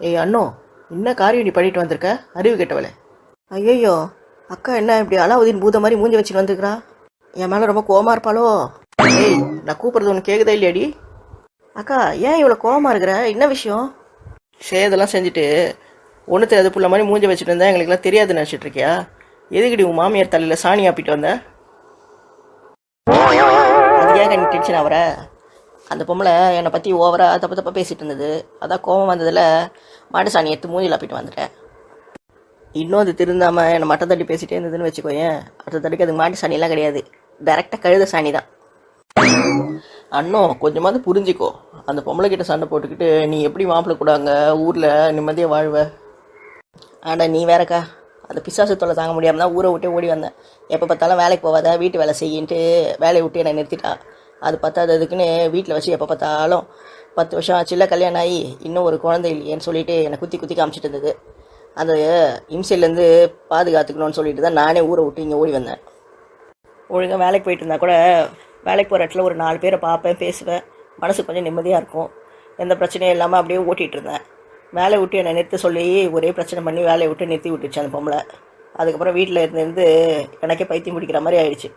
ஏய் அண்ணோ என்ன காரியம் நீ பண்ணிட்டு வந்திருக்க? அறிவு கெட்டவளே. ஐயோ அக்கா என்ன இப்படி அலாவுதீன் பூத மாதிரி மூஞ்சி வச்சுட்டு வந்துருக்கிறா? என் மேலே ரொம்ப கோவமா இருப்பாளோ? ஏய் நான் கூப்பிட்றது உனக்கு கேட்குதா இல்லையாடி? அக்கா ஏன் இவ்வளோ கோவமா இருக்கிற? என்ன விஷயம்? சேதெல்லாம் செஞ்சுட்டு ஒன்று தெரியாத புள்ள மாதிரி மூஞ்சி வச்சுட்டு இருந்தா எங்களுக்குலாம் தெரியாதுன்னு நினச்சிட்டு இருக்கியா? எதுக்குடி உன் மாமியார் தலையில் சாணி ஆப்பிட்டு வந்த? அது ஏன் நீ டென்ஷன் ஆகிற அந்த பொம்பளை என்னை பற்றி ஓவராக தப்பு தப்பாக பேசிகிட்டு இருந்தது. அதான் கோவம் வந்ததில் மாட்டு சாணி எடுத்து மூஞ்சில் போயிட்டு வந்துட்டேன். இன்னும் அது திருந்தாமல் என்னை மட்டை தட்டி பேசிகிட்டே இருந்ததுன்னு வச்சுக்கோயேன். அடுத்த தட்டிக்கு அது மாட்டு சாணியெல்லாம் கிடையாது டைரெக்டாக கழுத சாணி தான். அண்ணோ கொஞ்சமாவது புரிஞ்சிக்கோ. அந்த பொம்பளை கிட்ட சண்டை போட்டுக்கிட்டு நீ எப்படி மாப்பிள்ளை கூடாங்க ஊரில் நிம்மதியாக வாழ்வ? ஆடா நீ வேறக்கா. அந்த பிசாசு தொல்லை தாங்க முடியாமல் தான் ஊரை விட்டே ஓடி வந்தேன். எப்போ பார்த்தாலும் வேலைக்கு போகாத வீட்டு வேலை செய்யின்ட்டு வேலையை விட்டு என்னை நிறுத்திட்டா. அது பத்தாததுக்குன்னு வீட்டில் வச்சு எப்போ பார்த்தாலும் பத்து வருஷம் ஆச்சுல கல்யாணம் ஆகி இன்னும் ஒரு குழந்தை இல்லையேன்னு சொல்லிட்டு என்னை குத்தி குத்தி காமிச்சிட்டு இருந்தது. அந்த இம்சையிலேருந்து பாதுகாத்துக்கணும்னு சொல்லிட்டு தான் நானே ஊரை விட்டு இங்கே ஓடி வந்தேன். ஒழுங்காக வேலைக்கு போயிட்டு இருந்தால் கூட வேலைக்கு போகிற இடத்துல ஒரு நாலு பேரை பார்ப்பேன் பேசுவேன். மனசு கொஞ்சம் நிம்மதியாக இருக்கும். எந்த பிரச்சனையும் இல்லாமல் அப்படியே ஓட்டிகிட்டு இருந்தேன். வேலையை விட்டு என்னை நிறுத்த சொல்லி ஒரே பிரச்சனை பண்ணி வேலையை விட்டு நிறுத்தி விட்டுச்சு அந்த பொம்பளை. அதுக்கப்புறம் வீட்டில் இருந்து இருந்து எனக்கே பைத்தியம் பிடிக்கிற மாதிரி ஆயிடுச்சு.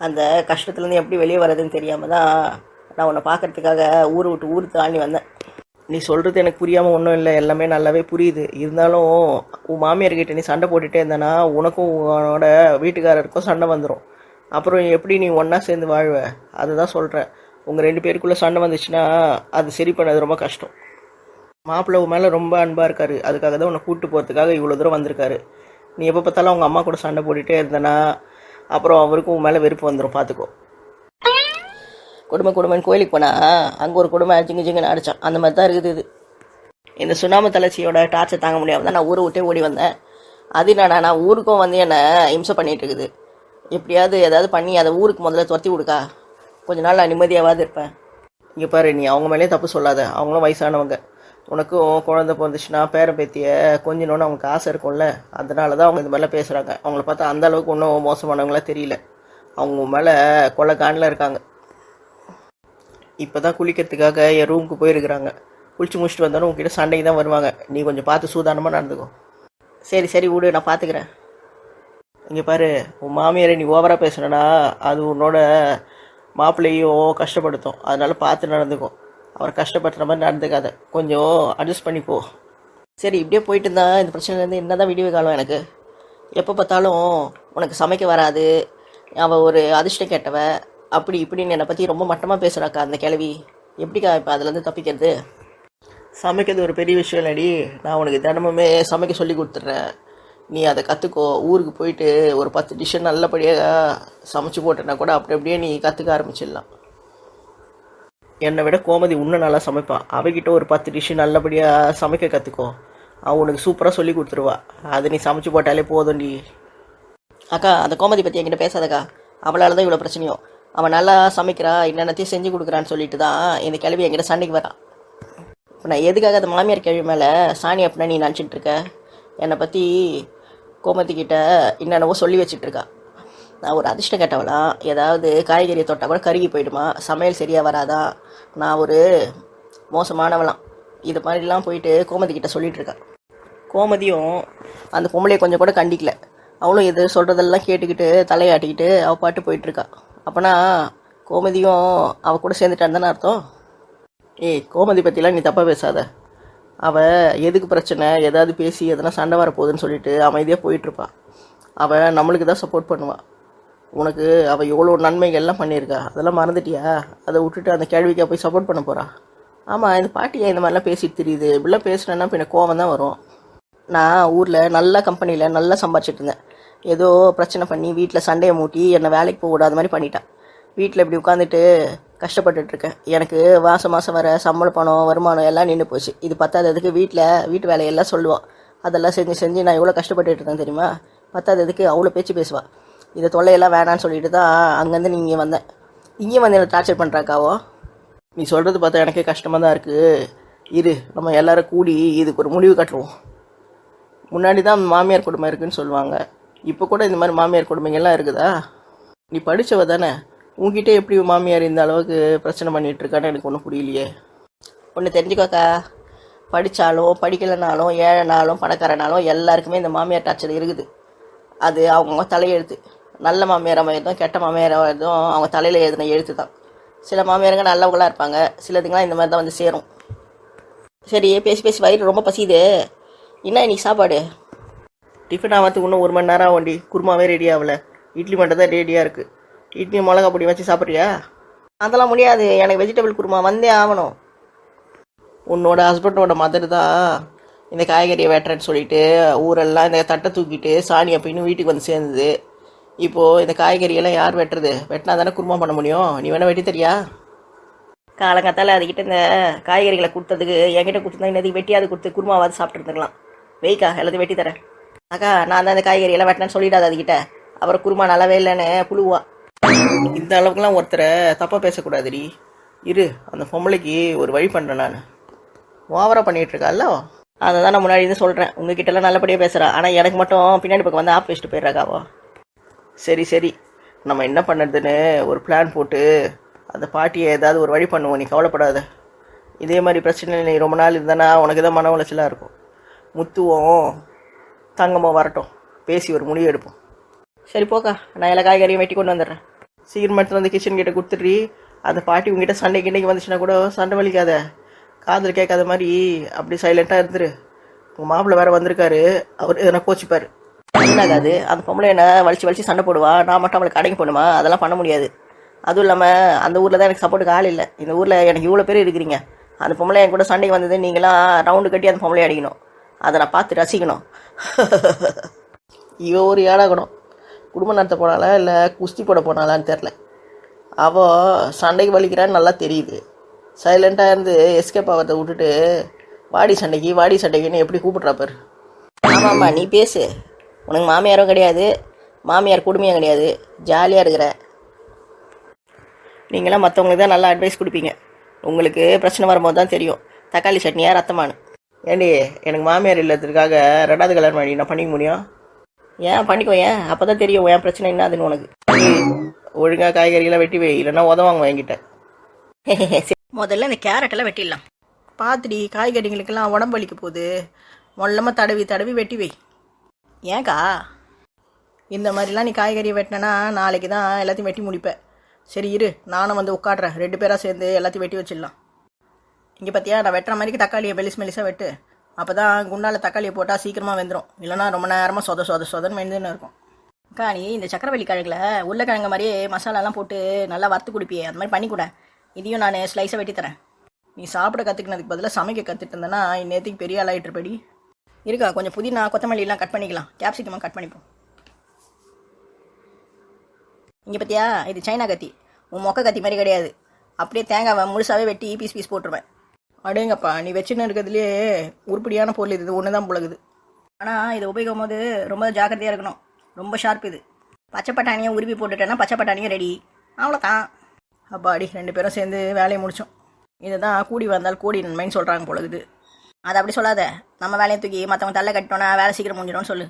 அந்த கஷ்டத்துலேருந்து எப்படி வெளியே வர்றதுன்னு தெரியாமல் தான் நான் உன்னை பார்க்கறதுக்காக ஊர் விட்டு ஊர் தாண்டி வந்தேன். நீ சொல்கிறது எனக்கு புரியாமல் ஒன்றும் இல்லை. எல்லாமே நல்லாவே புரியுது. இருந்தாலும் உன் மாமியார்கிட்ட நீ சண்டை போட்டுகிட்டே இருந்தனா உனக்கும் உன்னோட வீட்டுக்காரருக்கும் சண்டை வந்துடும் அப்புறம் எப்படி நீ ஒன்றா சேர்ந்து வாழ்வ? அதுதான் சொல்கிறேன் உங்கள் ரெண்டு பேருக்குள்ளே சண்டை வந்துச்சுன்னா அது சரி பண்ணது ரொம்ப கஷ்டம். மாப்பிள்ளை மேலே ரொம்ப அன்பாக இருக்காரு. அதுக்காக தான் உன்னை கூப்பிட்டு போகிறதுக்காக இவ்வளோ தூரம் வந்திருக்காரு. நீ எப்போ பார்த்தாலும் அவங்க அம்மா கூட சண்டை போட்டுகிட்டே இருந்தனா அப்புறம் அவருக்கும் உன் மேலே வெறுப்பு வந்துடும் பார்த்துக்கோ குடும்ப குடும்பம் கோயிலுக்கு போனால் அங்கே ஒரு குடும்பம் ஜிங்கு ஜிங்குன்னு அடித்தான் அந்த மாதிரி தான் இருக்குது இது. இந்த சுனாம தளர்ச்சியோட டார்ச்சர் தாங்க முடியாமல் தான் நான் ஊரை விட்டே ஓடி வந்தேன். அது என்னடா நான் ஊருக்கும் வந்து என்னை இம்சை பண்ணிகிட்டு இருக்குது. எப்படியாவது ஏதாவது பண்ணி அதை ஊருக்கு முதல்ல துரத்தி விடுக்கா. கொஞ்ச நாள் நான் நிம்மதியாவது இருப்பேன். இங்கே பாரு நீ அவங்க மேலேயே தப்பு சொல்லாத. அவங்களும் வயசானவங்க. உனக்கும் குழந்தை பிறந்துச்சுன்னா பேரன் பேத்திய கொஞ்சணும்னு அவங்களுக்கு ஆசை இருக்கும்ல. அதனால தான் அவங்க இந்த மாதிரிலாம் பேசுகிறாங்க அவங்கள பார்த்தா அந்த அளவுக்கு ஒன்றும் மோசமானவங்களா தெரியல. அவங்க மேலே கொலை காண்டில் இருக்காங்க. இப்போ தான் குளிக்கிறதுக்காக என் ரூமுக்கு போயிருக்கிறாங்க. குளிச்சு முடிச்சுட்டு வந்தோன்னே உங்ககிட்ட சண்டைக்கு தான் வருவாங்க. நீ கொஞ்சம் பார்த்து சூதானமாக நடந்துக்கோ. சரி சரி விடு நான் பார்த்துக்கிறேன். இங்கே பாரு உன் மாமியாரை நீ ஓவராக பேசுனனா அது உன்னோட மாப்பிள்ளையும் கஷ்டப்படுத்தும். அதனால பார்த்து நடந்துக்கும் அவரை கஷ்டப்படுற மாதிரி நடந்துக்காத. கொஞ்சம் அட்ஜஸ்ட் பண்ணிப்போ சரி இப்படியே போயிட்டு இருந்தா இந்த பிரச்சனைலேருந்து என்ன தான் விடிவு காலம் எனக்கு? எப்போ பார்த்தாலும் உனக்கு சமைக்க வராது. அவள் ஒரு அதிர்ஷ்டம் கேட்டவ அப்படி இப்படின்னு என்னை பற்றி ரொம்ப மட்டமாக பேசுகிறாக்கா அந்த கிழவி. எப்படிக்கா இப்போ அதுலேருந்து தப்பிக்கிறது? சமைக்கிறது ஒரு பெரிய விஷயம் இல்லடி. நான் உனக்கு தினமுமே சமைக்க சொல்லி கொடுத்துட்றேன். நீ அதை கற்றுக்கோ ஊருக்கு போயிட்டு ஒரு பத்து டிஷ்ஷை நல்லபடியாக சமைச்சு போட்டேன்னா கூட அப்படி அப்படியே நீ கற்றுக்க ஆரம்பிச்சிடலாம். என்னை விட கோமதி இன்னும் நல்லா சமைப்பான் அவகிட்ட ஒரு பத்து டிஷ்ஷு நல்லபடியாக சமைக்க கற்றுக்கோ அவன் உனக்கு சூப்பராக சொல்லி கொடுத்துருவா. அதை நீ சமைச்சு போட்டாலே போதும்டி. அக்கா அந்த கோமதி பற்றி என்கிட்ட பேசாதக்கா. அவளால் தான் இவ்வளோ பிரச்சனையும். அவன் நல்லா சமைக்கிறா என்னென்னத்தையும் செஞ்சு கொடுக்குறான்னு சொல்லிட்டு தான் இந்த கிளவி என்கிட்ட சண்டைக்கு வரான். இப்போ நான் எதுக்காக அந்த மாமியார் கேள்வி மேலே சாணி அப்படின்னா நீ நினச்சிட்டு இருக்க? என்னை பற்றி கோமதி கிட்ட என்னென்னவோ சொல்லி வச்சிட்டு இருக்கா. நான் ஒரு அதிர்ஷ்டம் கேட்டவளா ஏதாவது காய்கறியை தொட்டால் கூட கருகி போயிடுமா? சமையல் சரியாக வராதா? நான் ஒரு மோசமானவளாம். இது மாதிரிலாம் போயிட்டு கோமதி கிட்ட சொல்லிட்டு கோமதியும் அந்த பொம்பளையை கொஞ்சம் கூட கண்டிக்கல. அவளும் எது சொல்கிறதெல்லாம் கேட்டுக்கிட்டு தலையாட்டிக்கிட்டு அவள் பாட்டு போயிட்டுருக்கா அப்போனா கோமதியும் அவள் கூட சேர்ந்துட்டான்னு தானே அர்த்தம்? ஏய் கோமதி பற்றிலாம் நீ தப்பாக பேசாத. அவள் எதுக்கு பிரச்சனை? ஏதாவது பேசி எதனா சண்டை வரப்போகுதுன்னு சொல்லிட்டு அமைதியாக போயிட்டுருப்பாள் அவள் நம்மளுக்கு தான் சப்போர்ட் பண்ணுவாள் உனக்கு அவள் எவ்வளோ நன்மைகள்லாம் பண்ணியிருக்கா. அதெல்லாம் மறந்துட்டியா? அதை விட்டுட்டு அந்த கேள்விக்கா போய் சப்போர்ட் பண்ண போகிறா ஆமாம் இந்த பாட்டியா இந்த மாதிரிலாம் பேசிட்டு தெரியுது? இப்படிலாம் பேசுனேன்னா பின்ன கோவம் தான் வரும். நான் ஊரில் நல்ல கம்பெனியில் நல்லா சம்பாரிச்சிட்டு இருந்தேன். ஏதோ பிரச்சனை பண்ணி வீட்டில் சண்டையை மூட்டி என்னை வேலைக்கு போக விடாத மாதிரி பண்ணிட்டான். வீட்டில் இப்படி உட்காந்துட்டு கஷ்டப்பட்டுட்ருக்கேன் எனக்கு மாதம் மாதம் வர சம்பள பணம் வருமானம் எல்லாம் நின்று போச்சு. இது பத்தாததுக்கு வீட்டில் வீட்டு வேலையெல்லாம் சொல்லுவான். அதெல்லாம் செஞ்சு செஞ்சு நான் எவ்வளோ கஷ்டப்பட்டுட்டு இருக்கேன் தெரியுமா? பத்தாததுக்கு அவ்வளோ பேச்சு பேசுவாள் இந்த தொல்லையெல்லாம் வேணான்னு சொல்லிட்டு தான் அங்கேருந்து நீ இங்கே வந்தேன். இங்கே வந்து என்ன டார்ச்சர் பண்ணுறாக்காவோ நீ சொல்கிறது பார்த்தா எனக்கே கஷ்டமாக தான் இருக்குது இரு நம்ம எல்லோரும் கூடி இதுக்கு ஒரு முடிவு கட்டுருவோம் முன்னாடி தான் மாமியார் குடும்பம் இருக்குதுன்னு சொல்லுவாங்க. இப்போ கூட இந்த மாதிரி மாமியார் குடும்பங்கள்லாம் இருக்குதா? நீ படித்தவ தானே. உங்ககிட்ட எப்படி மாமியார் இந்த அளவுக்கு பிரச்சனை பண்ணிகிட்ருக்கான்னு எனக்கு ஒன்றும் புரியலையே. ஒன்று தெரிஞ்சுக்கோக்கா. படித்தாலும் படிக்கலைனாலும் ஏழைனாலும் பணக்காரனாலும் எல்லாருக்குமே இந்த மாமியார் டார்ச்சர் இருக்குது. அது அவங்கவுங்க தலையெழுத்து. நல்ல மாமியார் அமையதும் கெட்ட மாமியார் அமையதும் அவங்க தலையில் எழுதின எழுத்து தான். சில மாமியாருங்க நல்லவங்களாக இருப்பாங்க. சிலதுங்களாம் இந்த மாதிரி தான் வந்து சேரும். சரி பேசி பேசி வயிறு ரொம்ப பசியுது. என்ன இன்னைக்கு சாப்பாடு? டிஃபன் ஆகிறதுக்கு இன்னும் ஒரு மணி நேரம் ஆகும்டி. குருமாவே ரெடி ஆகல. இட்லி மட்டும் தான் ரெடியாக இருக்குது இட்லி மிளகா பொடி வச்சு சாப்பிட்றியா? அதெல்லாம் முடியாது. எனக்கு வெஜிடபிள் குருமா வந்தே ஆகணும். உன்னோட ஹஸ்பண்டோட மதர் தான் இந்த காய்கறியை வெட்டுறேன்னு சொல்லிட்டு ஊரெல்லாம் இந்த தட்டை தூக்கிட்டு சாணி அப்படின்னு வீட்டுக்கு வந்து சேர்ந்தது. இப்போது இந்த காய்கறியெல்லாம் யார் வெட்டுறது? வெட்டினா தானே குருமா பண்ண முடியும். நீ வேணா வெட்டி தரியா? காலங்காத்தால அதுக்கிட்ட இந்த காய்கறிகளை கொடுத்ததுக்கு என்கிட்ட கொடுத்துருந்தா இன்னதுக்கு வெட்டியாவது கொடுத்து குருமாவாவது சாப்பிட்டுருந்துக்கலாம் வெய்க்கா எல்லாத்தையும் வெட்டி தரேன். அக்கா நான் தான் இந்த காய்கறியெல்லாம் வெட்டினேன்னு சொல்லிடாது அதுக்கிட்ட அப்புறம் குருமா நல்லாவே இல்லைன்னு புழுவா. இந்த அளவுக்குலாம் ஒருத்தரை தப்பாக பேசக்கூடாதுடி. இரு அந்த பொம்பளைக்கு ஒரு வழி பண்ணுறேன் நான். ஓவராக பண்ணிகிட்டு அதை தான் நான் முன்னாடி இருந்து சொல்கிறேன் உங்ககிட்டலாம் நல்லபடியாக பேசுகிறேன் ஆனால் எனக்கு மட்டும் பின்னாடி பக்கம் வந்து ஆப் வச்சுட்டு போயிடுறாக்காவோ சரி சரி. நம்ம என்ன பண்ணுறதுன்னு ஒரு பிளான் போட்டு அந்த பாட்டியை ஏதாவது ஒரு வழி பண்ணுவோம் நீ கவலைப்படாத. இதே மாதிரி பிரச்சனை நீ ரொம்ப நாள் இருந்தனா உனக்கு தான் மன உளைச்சலாக இருக்கும். முத்துவோம் தங்கமோ வரட்டும். பேசி ஒரு முடிவு எடுப்போம். சரி போக்கா. நான் எல்லா காய்கறியும் வெட்டி கொண்டு வந்துடுறேன். சீக்கிரம் எடுத்து வந்து கிச்சன் கிட்ட கொடுத்துட்றி அந்த பாட்டி உங்ககிட்ட சண்டை கிண்டைக்கு வந்துச்சுன்னா கூட சண்டை வலிக்காத. காதில் கேட்காத மாதிரி அப்படி சைலண்ட்டாக இருந்துரு. உங்கள் மாப்பிள்ளை வேறு வந்திருக்காரு. அவர் எதனா கோச்சிப்பார். என்னாகாது அந்த பொம்பளை என்ன வலிச்சு வலிச்சு சண்டை போடுவா? நான் மட்டும் அவளுக்கு கடைக்கு போகணுமா அதெல்லாம் பண்ண முடியாது. அதுவும் இல்லாமல் அந்த ஊரில் தான் எனக்கு சப்போர்ட்டுக்கு ஆள் இல்லை. இந்த ஊரில் எனக்கு இவ்வளோ பேர் இருக்கிறீங்க. அந்த பொம்பளை என் கூட சண்டைக்கு வந்தது நீங்களாம் ரவுண்டு கட்டி அந்த பொம்பளை அடிக்கணும். அதை நான் பார்த்து ரசிக்கணும். இவ ஒரு ஏழாகணும் குடும்பம் நடத்த போனாலா இல்லை குஸ்தி போட போனாலான்னு தெரில அவள் சண்டைக்கு வலிக்கிறான்னு நல்லா தெரியுது. சைலண்ட்டாக இருந்து எஸ்கேப் ஆகிறத விட்டுட்டு வாடி சண்டைக்கு வாடி சண்டைக்குன்னு எப்படி கூப்பிட்றா பாரு. ஆமாம்மா நீ பேசு. உனக்கு மாமியாரும் கிடையாது மாமியார் குடுமையும் கிடையாது ஜாலியாக இருக்கிற. நீங்களாம் மற்றவங்களுக்கு தான் நல்லா அட்வைஸ் கொடுப்பீங்க. உங்களுக்கு பிரச்சனை வரும்போது தான் தெரியும். தக்காளி சட்னியாக ரத்தமானு. ஏண்டி எனக்கு மாமியார் இல்லத்துக்காக ரெண்டாவது கல்யாணம் பண்ணி நான் பண்ணிக்க முடியும்? ஏன் பண்ணிக்கோ ஏன்? அப்போ தான் தெரியும் என் பிரச்சனை என்னதுன்னு உனக்கு. ஒழுங்காக காய்கறியெல்லாம் வெட்டி வை இல்லைன்னா உதவாங்க என்கிட்ட. முதல்ல இந்த கேரட்டெல்லாம் வெட்டிடலாம். பார்த்துடி காய்கறிகளுக்கெல்லாம் உடம்பு வலிக்க போகுது. மொல்லமாக தடவி தடவி வெட்டி வை. ஏன்க்கா இந்த மாதிரிலாம் நீ காய்கறி வெட்டினா நாளைக்கு தான் எல்லாத்தையும் வெட்டி முடிப்பேன் சரி இரு. நானும் வந்து உட்காடுறேன் ரெண்டு பேராக சேர்ந்து எல்லாத்தையும் வெட்டி வச்சிடலாம். இங்கே பார்த்தியா நான் வெட்டுற மாதிரிக்கு தக்காளியை மெலிஸ் மெலிசாக வெட்டு. அப்போ தான் குண்டால் தக்காளியை போட்டால் சீக்கிரமாக வெந்துடும் இல்லைன்னா ரொம்ப நேரமாக சொத சொத சொதன்னு வெந்துன்னு இருக்கும். அக்கா நீ இந்த சக்கரவள்ளி கிழங்குல உருளைக்கிழங்கு மாதிரியே மசாலாலாம் போட்டு நல்லா வறுத்து குடிப்பியே. அந்த மாதிரி பண்ணிக்கூட. கூட இதையும் நான் ஸ்லைஸாக வெட்டி தரேன் நீ சாப்பிட கற்றுக்கினதுக்கு பதிலாக சமைக்க கற்றுட்டு இருந்தேன்னா இன்னேத்துக்கு பெரிய ஆளாயிட்டு இருப்படி இருக்கா? கொஞ்சம் புதினா கொத்தமல்லிலாம் கட் பண்ணிக்கலாம். கேப்சிகமாக கட் பண்ணிப்போம். இங்கே பார்த்தியா இது சைனா கத்தி. உன் மொக்க கத்தி மாதிரி கிடையாது. அப்படியே தேங்காவை முழுசாகவே வெட்டி பீஸ் பீஸ் போட்டுருவேன். அடேங்கப்பா நீ வச்சுன்னு இருக்கிறதுலே உருப்படியான பொருள் இது. ஒன்று தான் புழகுது ஆனால் இதை உபயோகிக்கும் போது ரொம்ப ஜாக்கிரதையாக இருக்கணும். ரொம்ப ஷார்ப் இது. பச்சை பட்டாணியை உருவி போட்டுட்டேன்னா பச்சை பட்டாணியும் ரெடி அவ்வளோதான் அப்பாடி ரெண்டு பேரும் சேர்ந்து வேலையை முடித்தோம் இதை தான் கூடி வந்தால் கூடி நன்மைன்னு சொல்கிறாங்க பொழுது அதை அப்படி சொல்லாத. நம்ம வேலையை தூக்கி மற்றவங்க தள்ள கட்டிட்டோன்னா வேலை சீக்கிரம் முடிஞ்சிடும்னு சொல்லு.